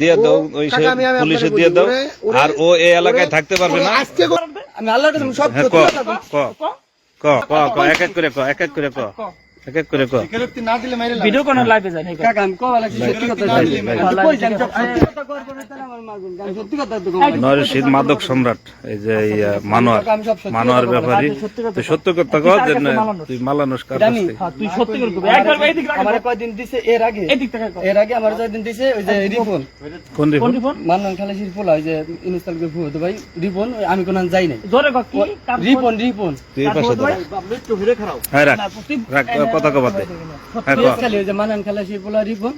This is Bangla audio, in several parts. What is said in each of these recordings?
দিয়ে দাও ওই পুলিশে দিয়ে দাও। আর ও এই এলাকায় থাকতে পারবে না। আজকে আমি আল্লাহর কাছে সব হ্যাঁ ক ক ক ক এক এক করে ক এক এক করে ক। এক এক করে ক। কেরোক্তি না দিলে মাইরে ভিডিও কোন লাইভে যায় কাকা আমি লাগছি সত্যি কথা সত্যি কথা তাহলে আমার মারবেন। সত্যি কথা তো মাদক সম্রাট এই যে মানোয়ার। মানোয়ার। ব্যাপারী। আপনি সত্যি কথা তুই কর যে মালানোস কার? হ্যাঁ তুই সত্যি করে কবি একবার এই দিক আমার কয়দিন দিছে? এর আগে। এই থেকে কর। এর আগে আমার দিছে? ওই যে রিপন। কোন পোলা ওই যে ইনস্টল করে ভুয়ো তো ভাই। রিপন আমি কোন যাই নাই। জোরে কি রিপন রিপন। তুই পাশে ফোন ভাই? দাঁড়া। হ্যাঁ রাখ। না, রাখ কথা কবার দে হ্যাঁ ক। খালি ওই যে মান্নান খালাসির পোলা রিপন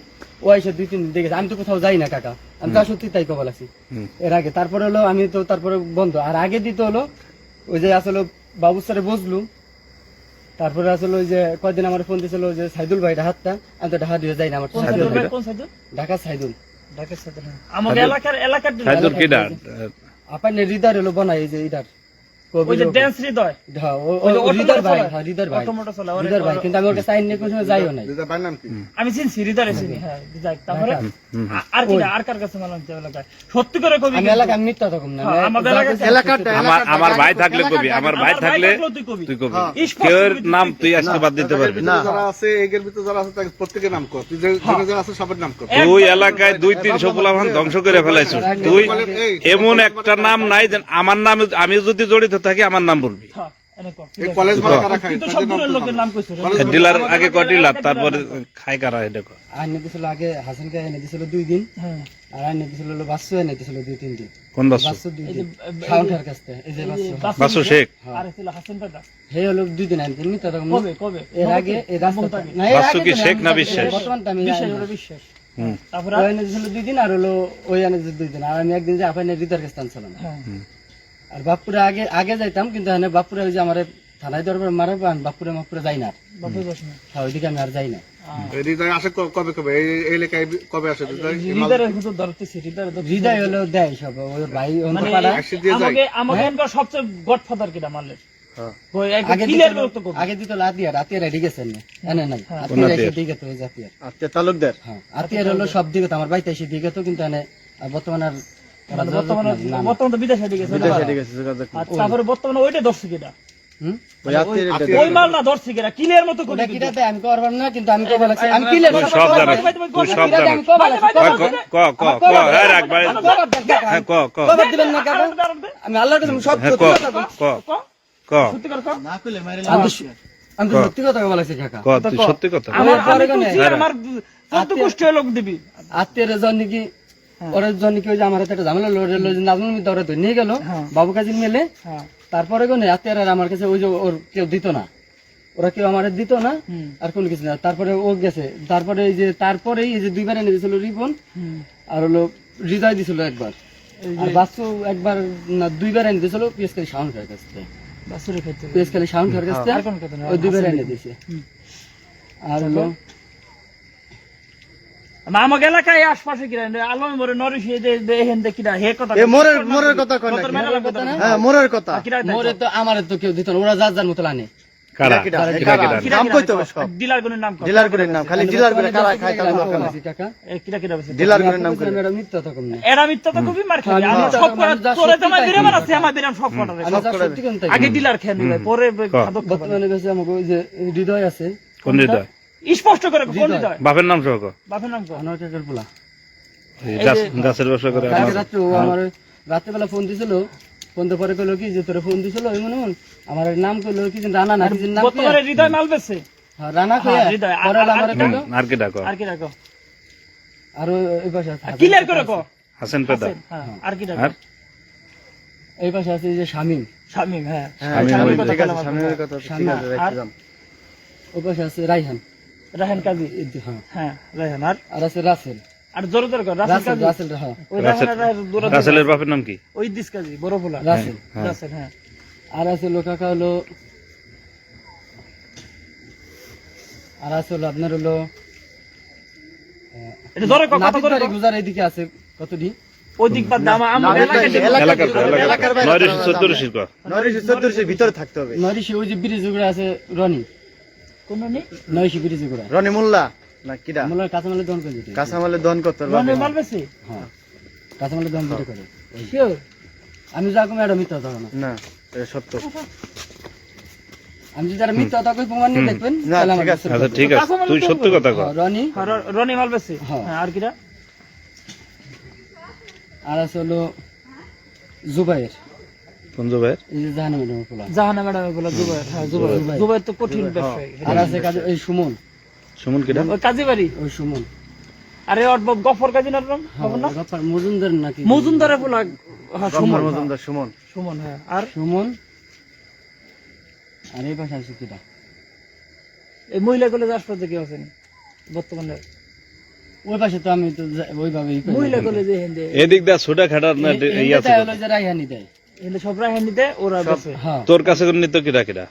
ও এসে দুই তিন দেখেছে। আমি তো কোথাও যাই না কাকা। আমি তা সত্যি তাই কবা লাগছি এর আগে। তারপরে হলো আমি তো তারপরে বন্ধ। আর আগে দিতে হলো ওই যে আসলে বাবু স্যারে বসলুম তারপরে আসলে ওই যে কয়দিন আমার ফোন দিয়েছিল ওই যে সাইদুল ভাই হাতটা। আমি তো ঢাকা দিয়ে যাই না আমার কোন সাইদুল? ঢাকা সাইদুল। ঢাকার সাইদুল, হ্যাঁ। আমাকে এলাকার এলাকার আপনার হৃদয় হলো বনাই এই যে ইটার ওই যে ড্যান্স হৃদয়। হ্যাঁ, ও- ওই যে ও- অটো হৃদয় ভাই হ্যাঁ হৃদয় ভাই। অটো মোটর হৃদয় ভাই কিন্তু আমি ওর কাছে নিয়ে কোনো যাইও নাই। আমি চিনছি হৃদয় চিনি। হ্যাঁ। যাক, তারপরে আর কি আর কার কাছে মালান যাবে এলাকায়? সত্যি করে কবি আমি এলাকা আমি মিথ্যা তখন না। হ্যাঁ, আমাদের এলাকাতে- আমার আমার ভাই থাকলে কবি আমার ভাই থাকলে তুই কবি। তুই তুই নাম তুই আজকে বাদ দিতে পারবি না। যারা আছে এগের ভিতরে যারা আছে তাকে প্রত্যেকের নাম কর। তুই যে যেখানে যারা আছে সবার নাম কর। তুই এলাকায় দুই তিনশো গোলামান ধ্বংস করে ফেলাইছিস। তুই এমন একটা নাম নাই যে আমার নাম আমি যদি জড়িত থাকি আমার নাম বলবি। হ্যাঁ, মানে ডিলার আগে ডিলার তারপরে খাই কারা এটা আইনে দিছিল আগে হাসানকে এনে দিছিল দুই দিন হ্যাঁ। আর আইনে দিছিল হলো বাসু এনে দিছিল দুই তিন দিন। কোন বাসু? বাসু দুই দিন। কাউন্টার কাছ এই যে বাসু। বাসু বাসু শেখ। আর ছিল হাসিন দাদা হে হলো দুই দিন আনতেন মিথ্যা তখন কবে কবে? এর আগে এই রাস্তা না বাসু কি শেখ না বিশ্বাস? বর্তমান তো বিশ্বাস জানি বিশ্বাস। হুম। তারপরে এনে দিছিল দুই দিন আর হলো ওই এনে দুই দিন আর আমি একদিন যে আপনার হৃদয়ের কাছে আনছিলাম। হ্যাঁ। আর বাপুরে আগে আগে যাইতাম কিন্তু এখানে বাপুরে ওই যে আমার থানায় দরবার মারাবো আমি বাপুরে মাপুরে যাই না। হ্যাঁ ওইদিকে আমি আর যাই না। কবে কবে? এই এলাকায় কবে আসে হৃদয়? হলো দেয় সব ওর ভাই মানে আমাকে সবচেয়ে গডফাদার কিনা হ্যাঁ। আগে দিত লাতিয়ার আতিয়ার গেছেন না নাই। হ্যাঁ। আতিয়ার এসে দিকে তো ওই যে আতিয়ার তালুকদার। হ্যাঁ আতিয়ার হলো সব দিকে আমার বাড়িতে এসে দিকে তো কিন্তু এনে আর বর্তমানে বর্তমানে তারপরে বর্তমানে ওইটা আমি ক হ্যাঁ হ্যাঁ আল্লাহর কাছে সব হ্যাঁ সত্যি কথা বলছি। ক ক সত্যি কথা বলা লাগছি কাকা। সত্যি কথা আমার লোক দিবি। আত্মীয়ের জন্য কি ওরা জন্য কি আমার হাতে একটা ঝামেলা নাজমুল ওরা নিয়ে গেল হ্যাঁ। বাবু কাজিন মেলে। হ্যাঁ। তারপরে কোনে আমার কাছে ওই যে ওর কেউ দিত না। ওরা কেউ আমার দিত না। আর কোনো কিছু না। তারপরে ও গেছে। তারপরে এই যে তারপরে এই যে দুইবার এনে দিয়েছিল রিপন আর হলো হৃদয় দিছিল একবার। আর বাসু একবার না দুইবার এনে দিয়েছিল পিএস খালি শাওন খার কাছ থেকে। বাসুরে খেতে পিএস খার কাছ থেকে আর কোন কথা না, ওই দুইবার এনে দিয়েছে। আর হলো আমাকে এলাকায় আশপাশে কিনা আলম মরে নরিশ এহেন কিনা হে কথা মোরের মোরের কথা কয় কথা না? হ্যাঁ মোরের কথা। মোরে তো? আমার তো কেউ দিত না ওরা যার যার মতো আনে। আগে ডিলার খেয়ে পরে হৃদয় আছে। কোন হৃদয়? স্পষ্ট করে কোন হৃদয়। বাপের নাম সহ বাপের নাম কর আনোয়ার কাকার পোলা। গাছের ব্যবসা করে রাত্রে ও আমার রাত্রেবেলা ফোন দিছিল ফোন দিয়ে পরে কইলো কি যে তোরে ফোন দিছিল ওই মনে মন আমার নাম কইলো কি রানা না কি যে নাম কইয়া? বর্তমানে হৃদয় মাল বেছে হ্যাঁ, রানা কইয়া। হ্যাঁ, হৃদয়। আর- আর- আমার কইলো আর কি ডাকো? আর কি রাখো আর এই পাশে আছে ক্লিয়ার করে কো। হাসেন পেদা হ্যাঁ আর কি আর? এই পাশে আছে যে শামিম। শামিম হ্যাঁ। কথা ঠিক আছে বলা কথা ঠিক আছে রাইহান। রাহেন কাজী। হ্যাঁ। হ্যাঁ রাহেন। আর আর আছে রাসেল। আর জোরে জোরে কর রাসেল কাজী। রাসেল হ্যাঁ ওই রাহেন। রাসেলের বাপের নাম কি? ওই দিস কাজী বড় ফুলা রাসেল। রাসেল হ্যাঁ। আর আছে হলো আর আছে হলো আপনার হলো এটা ধরে কর কথা ধরে গুজার এদিকে আছে কতটি? ওই দিক বাদ দাম। এলাকার এলাকার ভিতরে থাকতে হবে। নরিশি ওই যে ব্রিজ আছে রনি। কোন নেই? নরিশি ব্রিজ গুড়া রনি মোল্লা? না কিরা আমরা কাঁচামালের দহন করে দিতে। কাঁচামালের দহন করতে পারবে রনি মাল বেশি? হ্যাঁ কাঁচামালের দহন দিতে করে শিওর? আমি যা কম এটা মিথ্যা কথা না। না এটা সত্য। আমি যদি আর মিথ্যা কথা কই প্রমাণ নিয়ে দেখবেন না, ঠিক আছে। আচ্ছা ঠিক আছে। তুই সত্যি কথা কর। হ্যাঁ, রনি? রনি মাল বেশি? হ্যাঁ। আর কিরা আর আছে হলো জুবাইর। এই যে ম্যাডামের পোলা জাহানা ম্যাডাম এগুলো জুবাইর হ্যাঁ জুবাইর। জুবাইর। জুবাইর তো কঠিন ব্যবসায়ী। আর আছে কাজে এই সুমন। সুমন কিরা ওই কাজী বাড়ি ওই সুমন। আরে ওর গফর কাজী না নাম হ্যাঁ, গফার মজুমদার নাকি? মজুমদারে বলা হ্যাঁ সুমন সুমন মজুমদার সুমন। সুমন হ্যাঁ। আর? সুমন? আর এই পাশে আছে কিটা? এই মহিলা কলেজ হাসপাতালে কি আছেন বর্তমানে? ওই পাশে তো আমি তো। মহিলা কলেজে এদিক দা ছোটা খাটার না ইয়া যে দেয়। হিন্দে সব রাহেনিতে ওরা বেছে হ্যাঁ। তোর কাছে কোন নিত কিরা কিরা?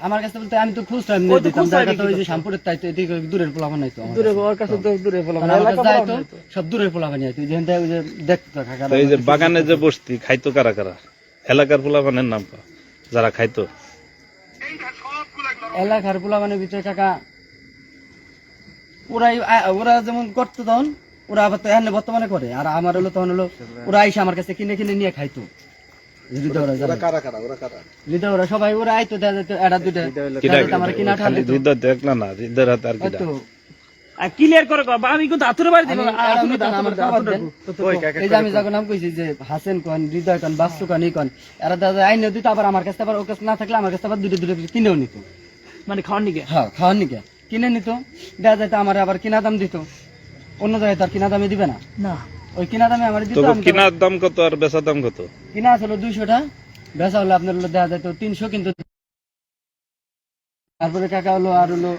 আমার কাছে বলতে আমি তো নিয়ে দিতাম দেখা তো ওই যে শ্যামপুরের তাই তো এদিকে দূরের পোলাপান নাই তো দূরে ওর কাছে তো এলাকা কাছে যাই তো। সব দূরের পোলাপানি আইতো যেখান থেকে ওই যে দেখতো কাকা তো এই যে বাগানে যে বসতি খাইতো কারা কারা? এলাকার পোলাপানের নাম যারা খাইতো। এলাকার পোলাপানের ভিতরে কাকা ওরাই ওরা যেমন করতো তখন ওরা আবার তো এখানে বর্তমানে করে আর আমার হলো তখন হলো ওরা আইসা আমার কাছে কিনে কিনে নিয়ে খাইতো। সবাই ওরা আইতো এটা দুইটা। কিরা দেখা যেত আমার কিনা খালি ঠান্ডা হৃদয় না না হাতে আর কিরা ক্লিয়ার করে আমি কিন্তু হাতুরে বাড়ি দিব আমি আর এটা তুমি মিথ্যা না, আমার হাতুড়ে দাও, খাবার হাতুড়ে দেন। দাও। ওই কাকা এই যে আমি যখন নাম কইছি যে হাসেন কন হৃদয় কন বাস্তু কন ই কন এরা দাদা আইনে দিত আবার আমার কাছে আবার ওর কাছে না থাকলে আমার কাছে আবার দুটো দুটো কিনেও নিত। মানে খাওয়ার নিকে? হ্যাঁ খাওয়ার নিকে। কিনে নিত। দেখা যায় তো আমার আবার কিনা দাম দিত। অন্য জায়গায় তো আর কিনা দামে দিবে না। না। ওই কিনা দামে আমার দিত দাম কত আর বেচার দাম কত? কিনা আসলো দুইশোটা বেচা হলো আপনার হলো দেখা তিনশো কিন্তু তারপরে কাকা হলো আর হলো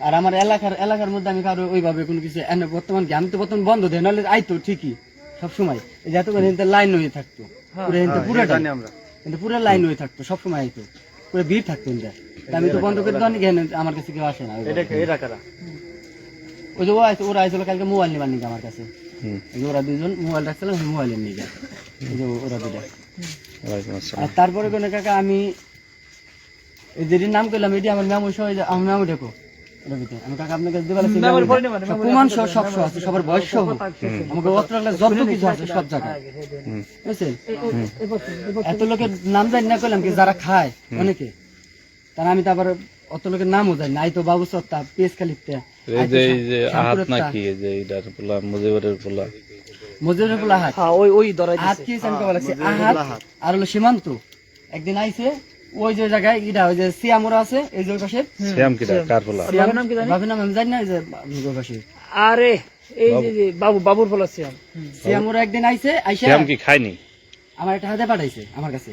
আর আমার এলাকার এলাকার মধ্যে আমি কারও ওইভাবে কোনো কিছু এনে বর্তমান আমি তো বর্তমান বন্ধ দেয় নাহলে আইতো ঠিকই সব সময়। এই যে এতক্ষণ এনতে লাইন হয়ে থাকতো পুরো হ্যাঁ, পুরোটা জানি আমরা। কিন্তু পুরো লাইন হয়ে থাকতো সব সময় আইতো পুরো ভিড় থাকতো আমি তো বন্ধ করে দেওয়া আমার কাছে কেউ আসে না। ওই যে ও ওরা কালকে মোবাইল নিবার নিকে আমার কাছে। ওরা দুজন মোবাইল রাখছিলাম মোবাইলের নিকে। এই যে ওরা দুটা আর তারপরে কোনো কাকা আমি যেটির নাম করলাম এটি আমার মেমো সহ এই আমার মেমো দেখো ওটার ভিতরে। আমি কাকা আপনাকে দিতে পারছি মেমোরি পড়ে নেবেন, সব মেমোরি প্রমাণ সহ সব সহ আছে সবার বয়স সহ। আমাকে অত লাগলে যত কিছু আছে সব জায়গায়। বুঝছেন? এত লোকের নাম জানি না করলাম কি যারা খায় অনেকে। তারা আমি তারপরে অত লোকের নামও জানি না। তো বাবু সত্তা পেস খালিতে এই যে এই যে আহাত নাকি এই যে এইটার পোলা মুজিবরের পোলা। মজুরের পোলা হাত হ্যাঁ ওই ওই কি কবে লাগছে আহাত আর হলো সীমান্ত। একদিন আইছে ওই যে জায়গায় ইটা ওই যে সিয়ামোরা আছে এই যে ওই পাশে শ্যাম কিরা কার পোলা? বাবার নাম কি জানি? বাবির নাম আমি জানি না এই যে ওই পাশে। আরে এই যে যে বাবু বাবুর ফল আছে সিয়ামোরা একদিন আইছে আইসা শ্যাম কি খায়নি? আমার একটা হাতে পাঠাইছে আমার কাছে।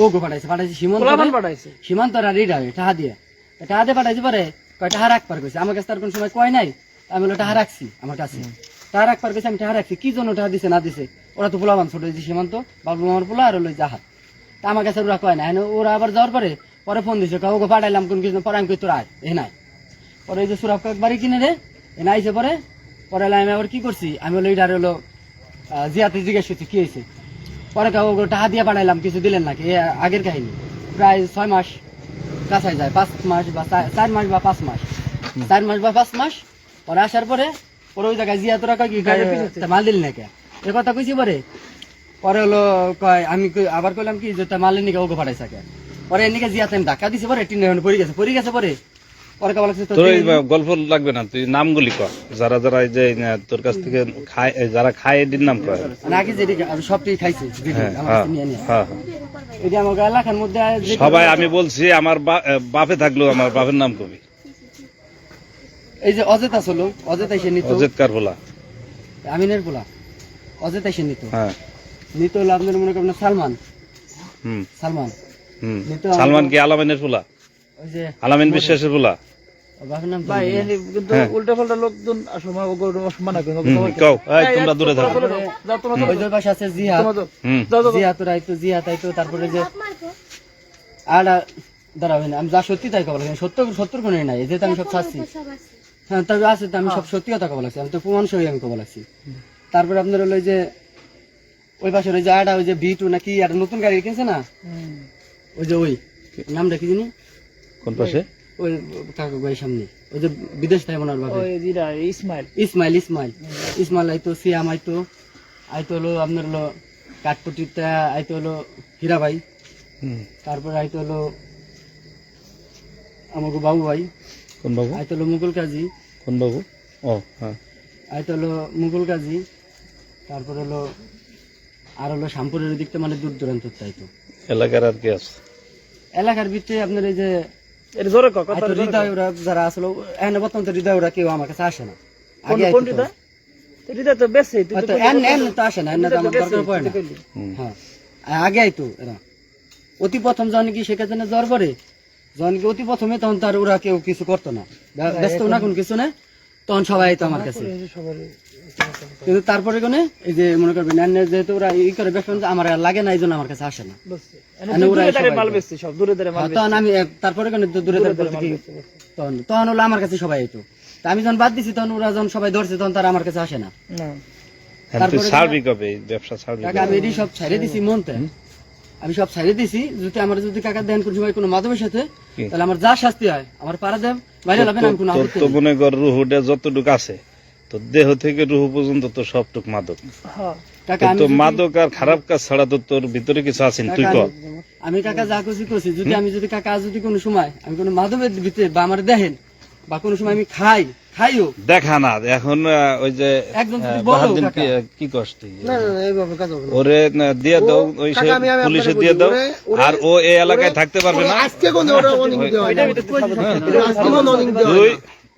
ও গো পাঠাইছে পাঠাইছে সীমান্ত পাঠাইছে? সীমান্ত আর রিডা টাহা দিয়ে। দিয়ে পাঠাইছে পরে কয় টাহা রাখ পার কইছে? আমার কাছে তার কোন সময় কয় নাই। আমি বলে টাহা রাখছি আমার কাছে। টাহা রাখ পার কইছে আমি টাহা রাখছি। কি জন্য টাহা দিছে না দিছে? ওরা তো পোলাবান ছোট যে সীমান্ত। বাবু আমার পোলা আর হলো জাহাজ। তা আমার কাছে ওরা কয় না। হেন ওরা আবার যাওয়ার পরে পরে ফোন দিছে কাউকে পাঠাইলাম কোন কিছু পরে আমি কই তোর আয়? এ নাই। পরে এই যে সুরাব কাক বাড়ি কিনে রে এ না আইছে পরে। পরে আমি আবার কি করছি? আমি হলো এইটার হলো জিয়াতে জিজ্ঞেস করছি কি হয়েছে? পরে কাউকে টাকা দিয়ে পাঠাইলাম কিছু দিলেন নাকি? এ আগের কাহিনী। প্রায় ছয় মাস কাছাই যায় পাঁচ মাস বা চার মাস বা পাঁচ মাস। চার মাস বা পাঁচ মাস পরে আসার পরে পরে ওই জায়গায় জিয়া তোরা কয় কি মাল দিলি নাকি? এ কথা কইছি পরে পরে হলো কয় আমি আবার কইলাম কি যে মালের নিকে ওকে পাঠাইছে কে পরে এর জিয়া আমি ধাক্কা দিছি পরে টিনে পড়ে গেছে পড়ে গেছে পরে। গল্প লাগবে না তুই নামগুলি কর। যারা যারা এই যে তোর কাছ থেকে খায় যারা খায় এটির নাম মানে আগে আমি সবটি খাইছি হ্যাঁ হ্যাঁ হ্যাঁ সবাই আমি বলছি আমার বাপে থাকল আমার বাপের নাম কবি। এই যে অজেত আসলো অজেত এসে নিত। অজিত কার পোলা আমিনের পোলা অজেত এসে নিত। হ্যাঁ। নিত হলো আপনার মনে করেন সালমান। হুম। সালমান। হুম। সালমান কি আলামিনের পোলা ওই যে আলামিন বিশ্বাসের পোলা নাম ভাই কিন্তু হ্যাঁ। উল্টা পাল্টা লোকজন আসলে ওগুলো করে কও। এই তোমরা দূরে থাকো। যাও তোমরা ওই পাশে আছে জিয়া। তোমরা যাও। হুম। যাও যাও জিয়া তো রাইতো জিয়া তাইতো তারপরে যে আর দাঁড়াবেন আমি যা সত্যি তাই কবল সত্য সত্তর কোনো নাই। যেহেতু আমি সব ছাড়ছি। হ্যাঁ তবে আছে আমি সব সত্যি কথা কবল আমি তো প্রমাণ সহি আমি কবল আছি তারপরে আপনার হলো ওই যে ওই পাশে ওই যে আটা ওই যে ভি টু নাকি একটা নতুন গাড়ি কিনছে না? ওই যে ওই। নামটা কি জানি? কোন পাশে? ওই কাকু ভাই সামনে। ওই যে বিদেশ থেকে ওনার বাবা ইসমাইল ইসমাইল ইসমাইল। ইসমাইল আইতো সিয়াম আইতো। আইতো হলো আপনার হলো কাঠপটিটা আইতো হলো হীরাবাই হুম। তারপরে আইতো হলো আমাকে বাবু ভাই। কোন বাবু? আইতো হলো মুকুল কাজী। কোন বাবু? ও হ্যাঁ। আইতো হলো মুকুল কাজী। তারপর হলো আর হলো শ্যামপুরের দিকটা মানে দূর দূরান্ত আইতো। এলাকার আর কি আছে? এলাকার ভিতরে আপনার এই যে এর জোরে কথা হৃদয় ওরা যারা আসলো এখানে বর্তমান তো হৃদয় ওরা কেউ আমার কাছে আসে না। আগে কোন আইতো হৃদয়? হৃদয় তো বেশি তুই তো এন এন তো আসে না এন তো আমার দরকার পড়ে না। হ্যাঁ। আগে আইতো এরা। অতি প্রথম যখন কি জ্বর করে যখন কি অতি প্রথমে তখন তার ওরা কেউ কিছু করতো না। ব্যস্ত না কোন কিছু না তখন সবাই আইতো আমার কাছে। কিন্তু তারপরে কোনে এই যে মনে করবেন যেহেতু ওরা ই করে ব্যস্ত আমার আর লাগে না এই জন্য আমার কাছে আসে না। দূরে দূরে হ্যাঁ, তখন আমি তারপরে কোনে দূরে কি তখন তখন হলো আমার কাছে সবাই আইতো তা আমি যখন বাদ দিছি তখন ওরা যখন সবাই ধরছে তখন তারা আমার কাছে আসে না। না। হ্যাঁ, তারপরে সার্বিক হবে ব্যবসা সার্বিক আমি এটি সব ছাইড়ে দিছি মনতে। আমি সব ছাইড়ে দিছি যদি আমার যদি কাকা দেন কোন সময় কোনো মাধবের সাথে তাহলে আমার যা শাস্তি হয় আমার পাড়া দেব বাইরে লাভেন আমি কোনো আপত্তি। মনে কর রুহুটা যতটুক আছে। তো দেহ থেকে রুহু পর্যন্ত তো সবটুক মাদক। হ্যাঁ তো মাদক আর খারাপ কাজ ছাড়া তো তোর ভিতরে কিছু আছেন তুই কাকা, ক? আমি- কাকা যা খুশি করছি। যদি আমি যদি কাকা যদি কোনো সময় আমি কোনো মাধবের ভিতরে বা আমার দেখেন বা কোনো সময় আমি খাই খাইও। দেখা না এখন ওই যে একজন কাকা। কি- কি কষ্ট এইভাবে কাজ হবে না। ওরে দিয়ে দাও ওই সে পুলিশে দিয়ে দাও আর ও এই এলাকায় থাকতে পারবে না? আজকে কোনো ওরা অনেক দেওয়া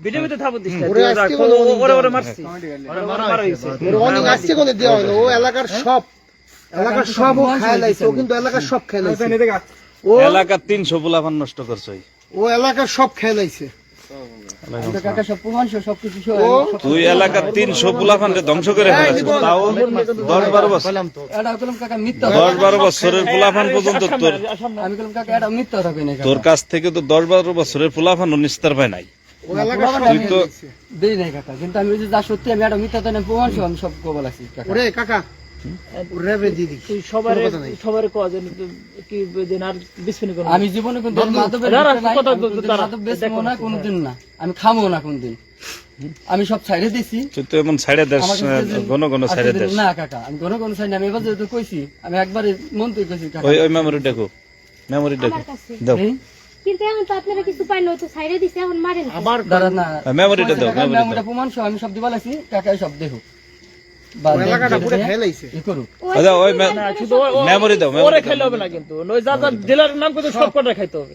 না। আজকে কোনো অনেক দেওয়া তুই না। ভিডিও ভিতরে থাপত দিস ওরে আজকে ওরা- কোনো ও- ওরে ওরে মারছি ওরে মারা হয়েছে। ওর অনেক আজকে কোনো দেওয়া হয় ও এলাকার সব এলাকার সব ও খায় লাইছে। ও কিন্তু এলাকার সব খেয়ে লাইছে। ও এলাকার তিনশো পোলাপান নষ্ট করছ। ও এলাকার সব খেয়ে লাইছে। আমি তো কাকা সব প্রমাণ সহ সবকিছু সহ ও সব- তুই এলাকার তিনশো পোলাপান ধ্বংস করে তাও দশ বারো বছর। দশ বারো বছরের পোলাপান পর্যন্ত তোর তোর কাছ থেকে তো দশ বারো বছরের পোলাপান নিস্তার পায় নাই। দেই নাই কাকা কিন্তু আমি যা সত্যি আমি এটা মিথ্যা তো না প্রমাণ সহ আমি সব আছি ওরে কাকা আমি জীবনে কোনদিন না আমি খামো না কোনদিন। আমি সব ছাইড়ে দিছি তো এমন ছাইড়ে দেশ ঘন ঘন ছাইড়ে দেশ। না কাকা আমি ঘন ঘন ছাইড়ে আমি এবার যেহেতু কইছি আমি একবারে মন তুই কইছি কাকা। ওই ওই মেমোরি দেখো মেমোরি দেখো দাও। কিন্তু এখন তো আপনারা কিছু পাই নয় তো সাইডে দিছে এখন মারেন আবার দাঁড়া না মেমোরিটা দাও কাকা, মেমোরি আমি ওটা প্রমাণ সহ আমি সব দিবা লাগছি কাকা সব দেখো। আচ্ছা, মেমোরি দাও কিন্তু। নাম সব কটা খাইতে হবে।